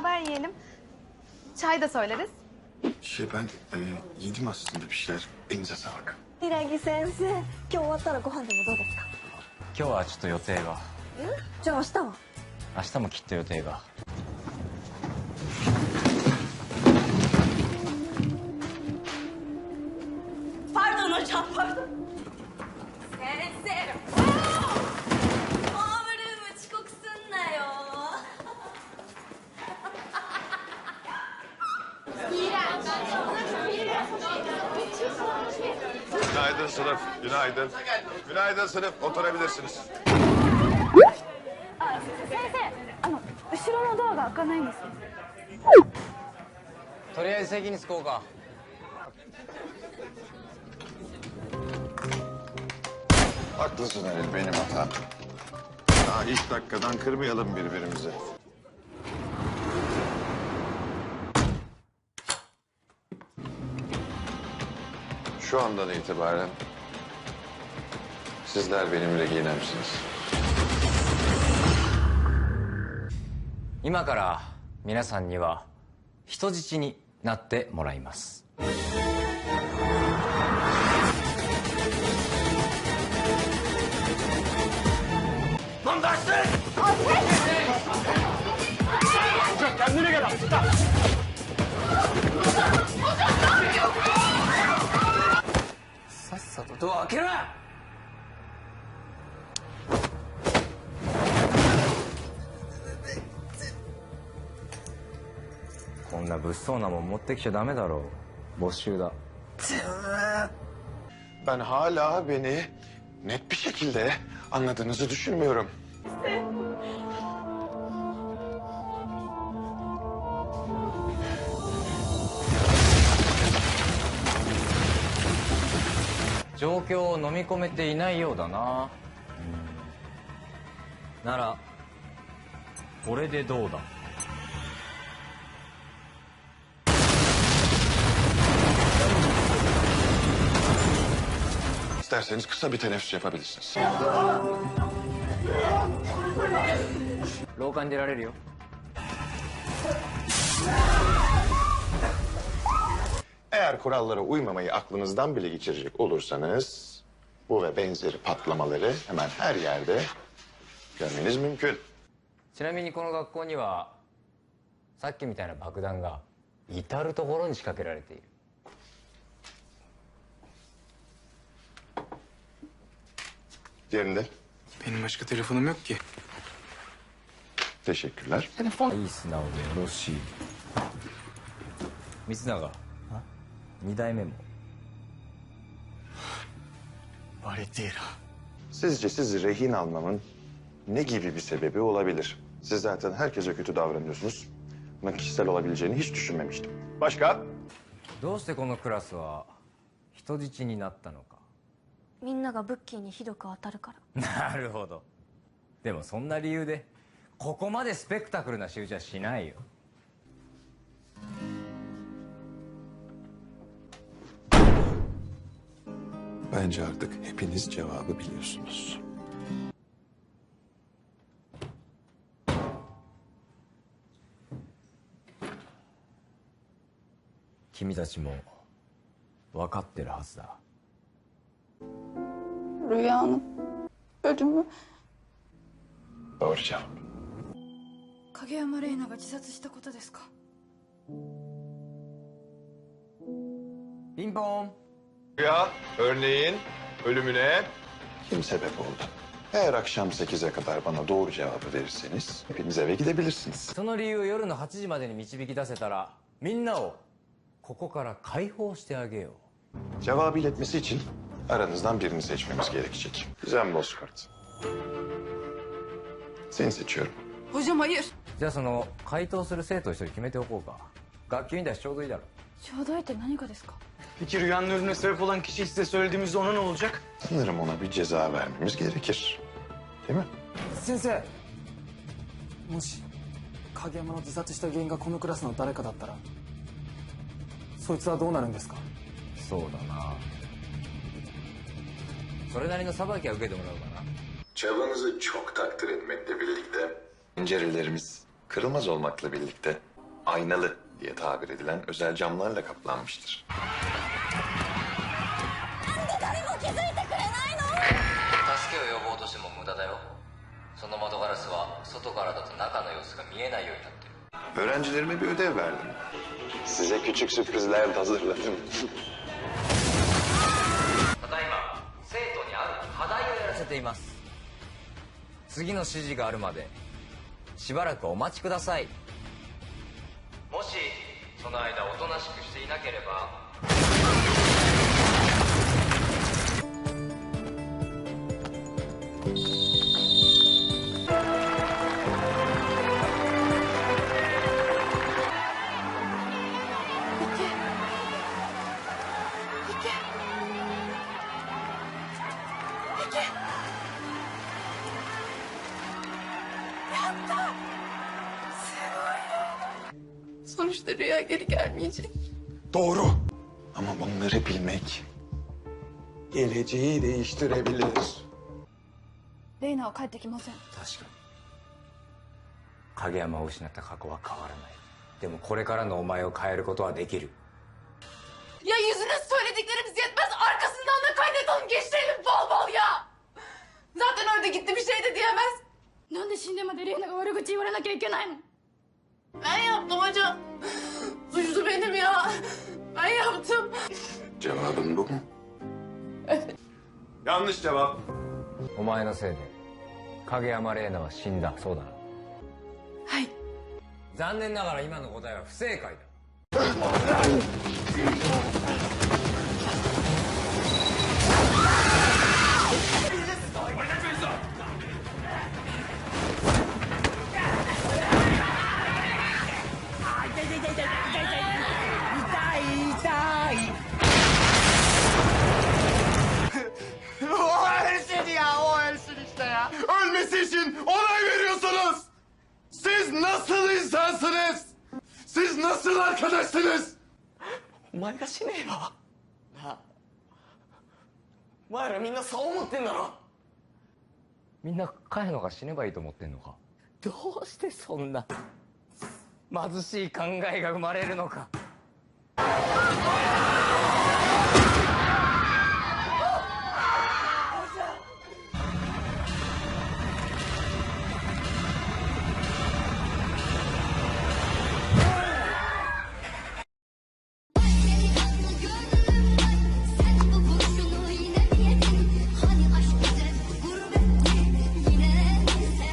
beraber yiyelim. Çay da söyleriz. Şey ben e, yedim aslında bir şeyler. Elinize sağlık. 平木先生今日終わったらご飯でもどうですか今日はちょっと予定がじゃあ明日は明日もきっと予定が Pardon hocam pardon. Sensei. Günaydın sınıf. Günaydın. Günaydın sınıf. Oturabilirsiniz. 先生、あの後ろのドアが開かないんです。とりあえず席に着こうか Haklısın Halil. Benim hatam. Daha ilk dakikadan kırmayalım birbirimizi. Şu andan itibaren sizler benimle giyinemsiniz. 今から皆さんには人質になってもらいますさっさとドア開けろこんな物騒なもん持ってきちゃダメだろう没収だ Ben hala beni net bir şekilde anladığınızı düşünmüyorum. . 状飲み込めていないようだな。うん。ならこれでどうだ？ローカンでられるよ。Eğer kurallara uymamayı aklınızdan bile geçirecek olursanız... ...bu ve benzeri patlamaları hemen her yerde görmeniz mümkün. ちなみにこの学校にはさっきみたいな爆弾が至る所に仕掛けられている Yerinde. Benim başka telefonum yok ki. Teşekkürler. いい素直でよろしい光永 二代目も Valetira. Sizce sizi rehin almamın ne gibi bir sebebi olabilir? Siz zaten herkese kötü davranıyorsunuz. Buna kişisel olabileceğini hiç düşünmemiştim. Başka? どうしてこのクラスは人質になったのかみんながブッキーにひどく当たるから。なるほどでもそんな理由でここまでスペクタクルな仕打ちはしないよ Bence artık hepiniz cevabı biliyorsunuz. 君たちも分かってるはずだ Rüyanın ölümü. Doğru cevap. 影山玲奈が自殺したことですか ピンポーン Ya örneğin ölümüne kim sebep oldu? Eğer akşam 8'e kadar bana doğru cevabı verirseniz hepiniz eve gidebilirsiniz. その理由を夜の8時までに導き出せたらみんなをここから解放してあげよ Cevabı iletmesi için aranızdan birini seçmemiz gerekecek. Gizem Bozkurt. Seni seçiyorum. Hocam hayır. うじゃあその回答する生徒一人決めておこうか学級委員だしちょうどいいだろ ちょうどいいって何がですか Peki rüyanın ölümüne sebep olan kişiyi size söylediğimizde ona ne olacak? Sanırım ona bir ceza vermemiz gerekir. Değil mi? 先生もし影山の自殺した原因がこのクラスの誰かだったらそいつはどうなるんですかそうだなそれなりの裁きは受けてもらうかな Çabanızı çok takdir etmekle birlikte, pencerelerimiz kırılmaz olmakla birlikte aynalı Diye tabir edilen özel camlarla kaplanmıştır. 助けを呼ぼうとしても無駄だよその窓ガラスは外からだと中の様子が見えないようになってる Öğrencilerime bir ödev verdim. Size küçük sürprizler hazırladım. ただいま生徒にある課題をやらせています次の指示があるまでしばらくお待ちくださいその間おとなしくしていなければ。やった。Sonuçta rüya geri gelmeyecek. Doğru. Ama bunları bilmek geleceği değiştirebilir. レイナは帰ってきません確かに影山を失った過去は変わらないでもこれからのお前を変えることはできる Ya yüzüne söylediklerimiz yetmez arkasından da kaynatalım geçirelim bol bol ya. Zaten orada gitti bir şey de diyemez. なんで死んでまでレイナが悪口言われなきゃいけないの Ben yaptım hocam. Suçlu benim ya. Ben yaptım. Cevabın bu mu? Yanlış cevap. お前のせいで影山玲奈は死んだそうだなはい。残念ながら今の答えは不正解だ「nasıl arkadaşsınız? お前が死ねよ。なあ。お前らみんなそう思ってんだろ。みんな彼のが死ねばいいと思ってんのか。どうしてそんな。貧しい考えが生まれるのか